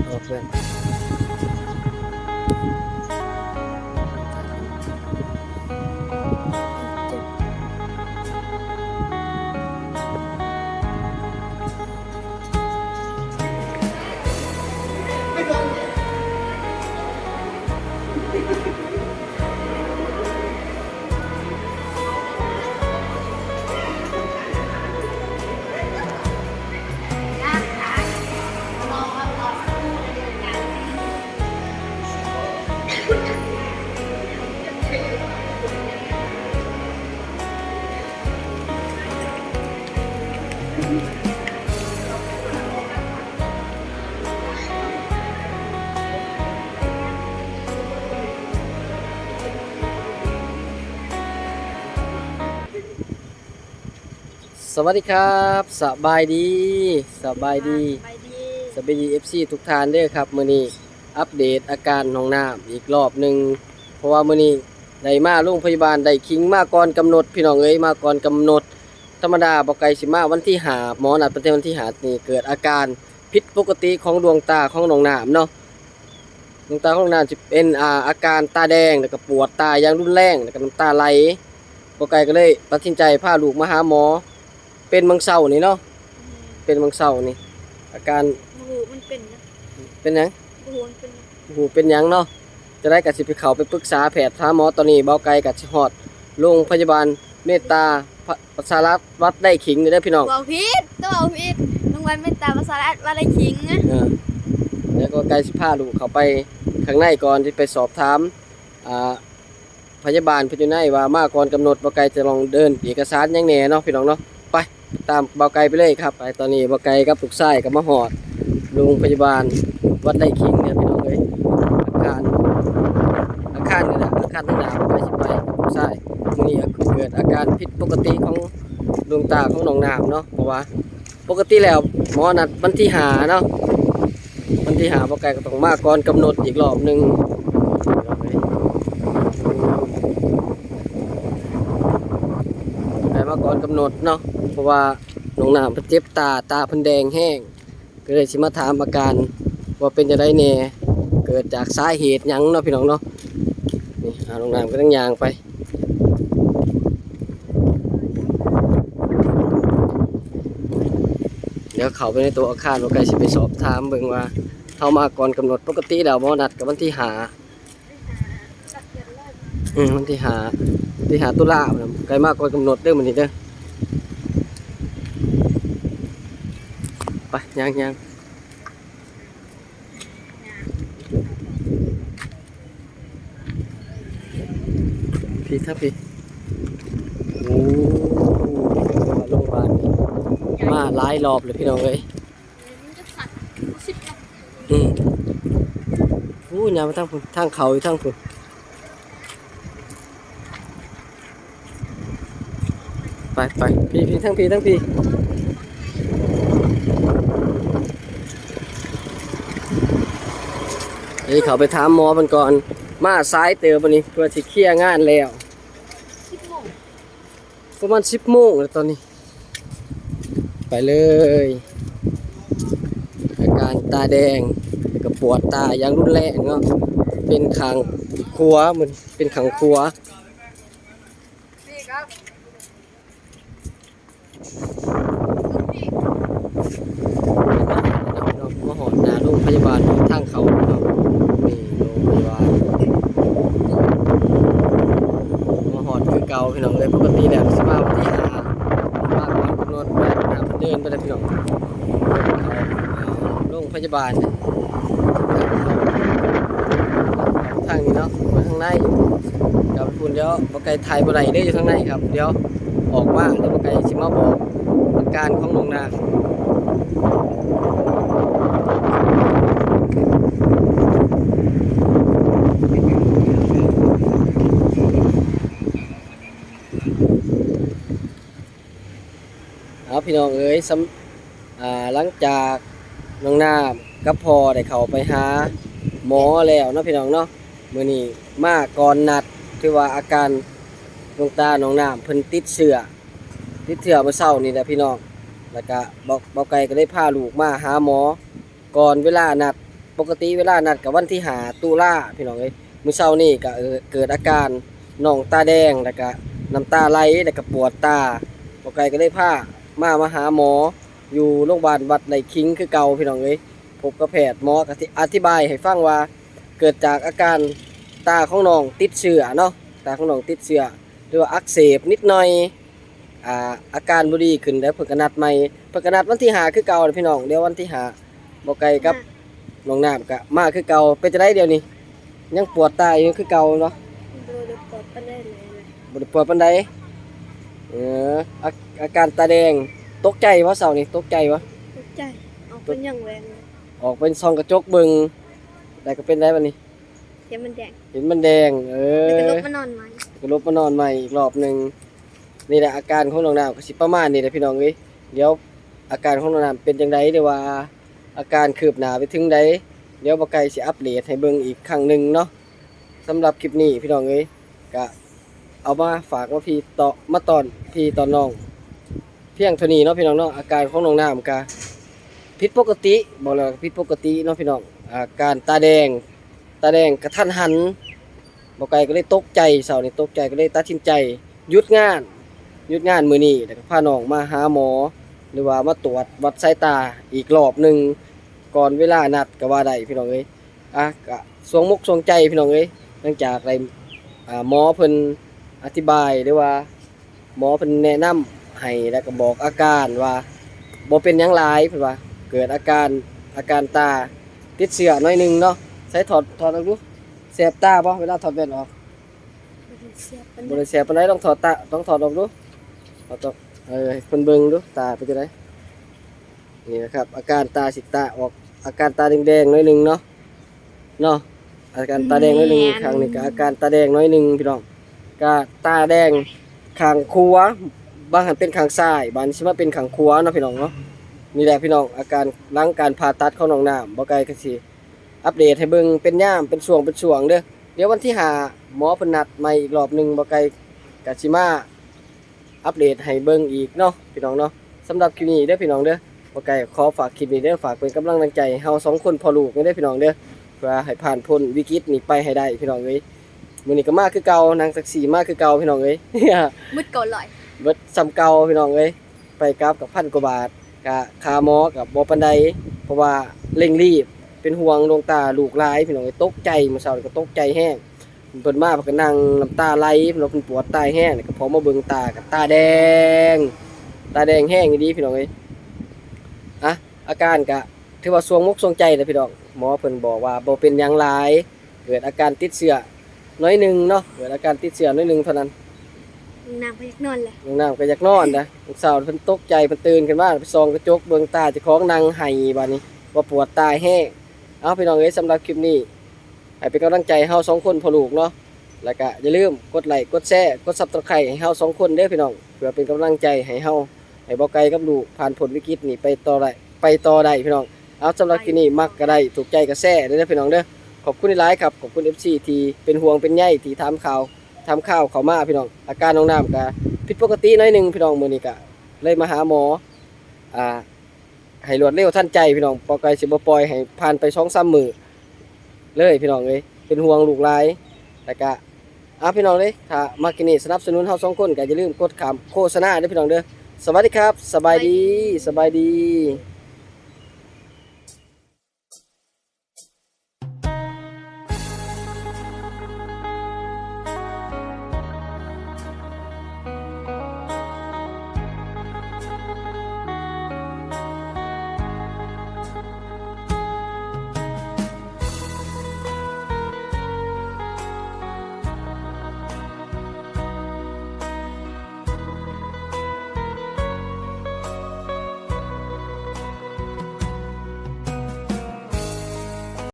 ดออกแสวัสดีครับสบายดีสบายดีสบายดี FC ทุกท่านเด้อครับมื้อนี้อัปเดตอาการของน้ำอีกรอบหนึ่งเพราะว่ามื้อนี้ได้มาโรงพยาบาลได้คิงมาก่อนกำหนด พี่น้องเอ้ยมาก่อนกำหนด ธรรมดาบ่ไกลสิมาวันที่หาหมอนัดประเทศวันที่หานี่เกิดอาการผิดปกติของดวงตาของน้องน้ำเนาะดวงตาของน้องน้ำจะเป็นอาอาการตาแดงแล้วก็ปวดตาอย่างรุนแรงแล้วก็น้ำตาไหลบ่ไกลก็เลยตัดสินใจพาลูกมาหาหมอ เป็นมังเศร้านี่เนาะเป็นมังเศร้านี่ อาการหูมันเป็นนะเป็นหยังหูมันเป็นหูเป็นหยังเนาะจะได้กับสิไปเขาไปปรึกษาแพทย์ถามหมอตอนนี้เบาไกลกับสิฮอดโรงพยาบาลเมตตาพระประชารัฐวัดได้ขิงนี่เด้อพี่น้องบอกพิษต้องบอกพิษรางวัลเมตตาภาษาละว่าอะไรขิงนะเออแล้วก็ไกลสิพาลูกเขาไปข้างในก่อนที่ไปสอบถามอ่าพยาบาลเพนอยู่ในว่ามาก่อนกำหนดเบาไกลจะลองเดินเอกสารหยังแหน่เนาะพี่น้องเนาะไป ตามเบาไกลไปเลยครับ ไปตอนนี้เบาไกลกับลูกชายกับมาหอดโรงพยาบาลวัดได้ขิงเนี่ยพี่น้องเลยอาการอาการนี่แหละอาการต่างๆไปสิไปใช่มื้อนี้เกิดอาการผิดปกติของดวงตาของน้องน้ำเนาะเพราะว่าปกติแล้วหมอนัดวันที่หาเนาะวันที่หาปกไก่ก็ต้องมาก่อนกำหนดอีกรอบหนึ่งไปมา กำหนดเนาะเพราะว่าน้องน้ำเพิ่นเจ็บตาตาเพิ่นแดงแห้ง ก็เลยสิมาถามอาการว่าเป็นจะได้แน่เกิดจากสาเหตุหยังเนาะพี่น้องเนาะนี่หาโรงแรมก็ต้องยางไปเดี๋ยวเขาไปในตัวอาคารว่าไกลสิไปสอบถามเบิ่งว่าเข้ามาก่อนกำหนดปกติแล้วมอนัดกับวันที่หาอืมวันที่หาวันที่หาตุลาพุ่นน่ะไกลมากก่อนกำหนดเด้อมันนี้เด้อ ไปยางยางพี่ครับพี่โอ้โรงพยาบาลมาหลายรอบเลยพี่น้องเอ้ยมันจะสัตว์สิบนะอืมโอ้ยามาทางพุ่นทางเขาอยู่ทางพุ่นไปไปพี่พี่ทั้งพี่ทั้งพี่ เฮ้ยเขาไปถามหมอมันก่อน มาซ้ายเตือบันนี้เพื่อสิเคลียร์งานแล้วสิบโมงประมาณสิบโมงแล้วตอนนี้ ไปเลย อาการตาแดงแล้วก็ปวดตาอย่างรุนแรงเนาะเป็นขางครัวเหมือนเป็นขังครัว หอดนาโรงพยาบาลทางเขาเนาะนี่โรงพยาบาลมาหอดคือเก่าพี่น้องเลยปกติแล้วสิมาวันที่หามาก่อนกำหนดไปหาเดินไปเลยพี่น้องเขาโรงพยาบาลทางนี้เนาะมาข้างในกับคุณเดี๋ยวบกไก่ไทยบ่ได้เด้อยู่ข้างในครับ เดี๋ยวออกมาเดี๋ยวบกไก่สิมาบอกอาการของน้องนา เอาพี่น้องเอ้ยสหลังจากน้องน้ำกับพอได้เข้าไปหาหมอแล้วนะพี่น้องเนาะมือนี้มาก่อนนัดคือว่าอาการดวงตาน้องน้ำเพิ่นติดเชื้อติดเชื้อเมื่อเช้านี่แหละพี่น้องแล้วก็บอกบอกไก่ก็ได้พาลูกมาหาหมอก่อนเวลานัด ปกติเวลานัดกับวันที่หาตุลาพี่น้องเอ้ยมื้อเช้านี่ก็เออเกิดอาการน้องตาแดงแล้วก็น้ำตาไหลแล้วก็ปวดตาบ่ไกลก็เลยพามามาหาหมอ อยู่โรงพยาบาลวัดไร่คิงคือเก่าพี่น้องเอ้ยพบกับแพทย์หมอก็อธิบายให้ฟังว่าเกิดจากอาการตาของน้องติดเชื้อเนาะตาของน้องติดเชื้อหรือว่าอักเสบนิดหน่อยอ่าอาการบ่ดีขึ้นแล้วเพิ่นก็นัดใหม่เพิ่นก็นัดวันที่5คือเก่าพี่น้องเดี๋ยววันที่5บ่ไกลกับ น้องน้ำก็มาคือเก่าเป็นจังไดเดี๋ยวนี้ยังปวดตาอยู่คือเก่าเนาะโดยปลดไปได้เลยนะบ่ได้ปวดปานใดเอออาอาการตาแดงตกใจวะเสาร์นี้ตกใจวะตกใจเอาเป็นอย่างแรงเลยออกเป็นซองกระจกเบิงแต่ก็เป็นได้บัดนี้เดี๋ยวมันแดงเห็นมันแดง เอแล้วก็อลบมานอนใหม่ก็ลบมานอนใหม่อีกรอบหนึ่งนี่แหละอาการของน้องน้ำก็สิประมาณนี้แหละพี่น้องเอ้ยเดี๋ยวอาการของน้องน้ำเป็นจังไดเดี๋ยวว่า อาการคืบหน้าไปถึงใดเดี๋ยวบ่ไกลสิอัปเดตให้เบิ่งอีกครั้งหนึ่งเนาะสำหรับคลิปนี้พี่น้องเอ้ยก็เอามาฝากมาพี่ต่อมาตอนพี่ตอนน้อง เพียงเท่านี้เนาะพี่น้องเนาะอาการของน้องน้ำก็ผิดปกติบอกเลยว่าผิดปกติเนาะพี่น้องอาการตาแดง ตาแดงกระทันหันบอไก่ก็เลยตกใจเสาร์นี้ตกใจก็เลยตัดสินใจหยุดงานหยุดงานมือนี้แล้วก็พาน้องมาหาหมอ หรือว่ามาตรวจวัดสายตาอีกรอบหนึ่ง ก่อนเวลานัดก็ว่าได้พี่น้องเอ้ยอะก็สวงมุกสวงใจพี่น้องเอ้ยเนื่องจากอะไรอ่าหมอเพิ่นอธิบายหรือว่า หมอเพิ่นแนะนำให้แล้วก็บอกอาการว่าบ่เป็นหยังหลายเพิ่นว่าเกิดอาการอาการตาติดเชื้อหน่อยหนึงเนาะใช้ถอดถอดออกดูแสบตาป่ะเวลาถอดแว่นออก เสียบเป็น บริแสบปานใดต้องถอดตาต้องถอดออกดูถอดออกเออให้คนเบิ่งดูตาเป็นจังได นี่นะครับ อาการตาสิตาออกอาการตาแดงๆหน้อยหนึงเนาะเนาะอาการตาแดงหน้อยหนึงครั้งนี้ก็อาการตาแดงหน้อยหนึงพี่น้องก็ตาแดงข้างขวาบางหันเป็นข้างซ้ายบางสิมาเป็นข้างขวาเนาะพี่น้องเนาะนี่แหละพี่น้องอาการหลังการผ่าตัดของน้องน้ำบ่ไกลก็สิอัปเดตให้เบิ่งเป็นย่ามเป็นช่วงเป็นช่วงเด้อเดี๋ยววันที่หาหมอเพนนัดใหม่อีกรอบหนึ่งบ่ไกลกะสิมาอัปเดตให้เบิ่งอีกเนาะพี่น้องเนาะสำหรับคลิปนี้เด้อพี่น้องเด้อ บ่ไกลขอฝากคลิปนี้เด้อฝากเป็นกำลังใจให้เฮาสองคนพอลูกเด้อพี่น้องเด้อเพื่อให้ผ่านพ้นวิกฤตนี้ไปให้ได้พี่น้องเอ้ยมื้อนี้ก็มาคือเก่านางศักดิ์ศรีมาคือเก่าพี่น้องเอ้ยมืดก่อนลอยเบิดซ้ำเก่าพี่น้องเอ้ยไปกลับกับพันกว่าบาทกะค่าหมอกับบ่ปานใดเพราะว่าเร่งรีบเป็นห่วงดวงตาลูกหลายพี่น้องเอ้ยตกใจมื้อเช้านี่ก็ตกใจแฮงเพิ่นมาเพิ่นก็นั่งน้ำตาไหลเพิ่นว่าเพิ่นปวดตาแห้งแล้วก็พอมาเบิ่งตากับตาแดง ตาแดงแห้งดีพี่น้องเอ้ย อะอาการก็ถือว่าสวงมุกสวงใจเลยพี่น้องหมอเพิ่นบอกว่าบ่เป็นหยังหลายเกิดอาการติดเชื้อน้อยหนึงเนาะเกิดอาการติดเชื้อน้อยหนึงเท่านั้นน้ำพยักนอนเลยน้องน้ำก็อยากนอนนะลูกสาวเพิ่นตกใจเพิ่นตื่นขึ้นมาไปส่องกระจกเบิ่งตาเจ้าของนั่งไห้บัดนี้ว่าปวดตาแห้งเอาพี่น้องเอ้ยสำหรับคลิปนี้ให้เป็นกำลังใจให้เฮาสองคนพอลูกเนาะแล้วก็อย่าลืมกดไลค์กดแชร์กดซับสไครต์ให้เฮาสองคนเด้อพี่น้องเพื่อเป็นกำลังใจให้เฮาให้บ่ไกลกับลูกผ่านพ้นวิกฤตนี้ไปต่อได้ ไปต่อได้พี่น้องเอาสำหรับคลินี้มักก็ได้ถูกใจก็แชร์เด้อพี่น้องเด้อขอบคุณหลายครับขอบคุณ FC ที่เป็นห่วงเป็นใยที่ถามข่าวถามข่าวเขามาพี่น้อง อาการน้องน้ำก็ผิดปกติหน้อยหนึงพี่น้องมื้อนี้ก็เลยมาหาหมออ่าให้รวดเร็วทันใจพี่น้องบ่ไกลสิบ่ปล่อยให้ผ่านไป2-3มื้อเลยพี่น้องเอ้ยเป็นห่วงลูกหลายแล้วก็เอาพี่น้องเลยถ้ามากินนี่สนับสนุนเฮาสองคนก็อย่าลืมกดคำโฆษณาเด้อพี่น้องเด้อสวัสดีครับ สบายดีสบายดี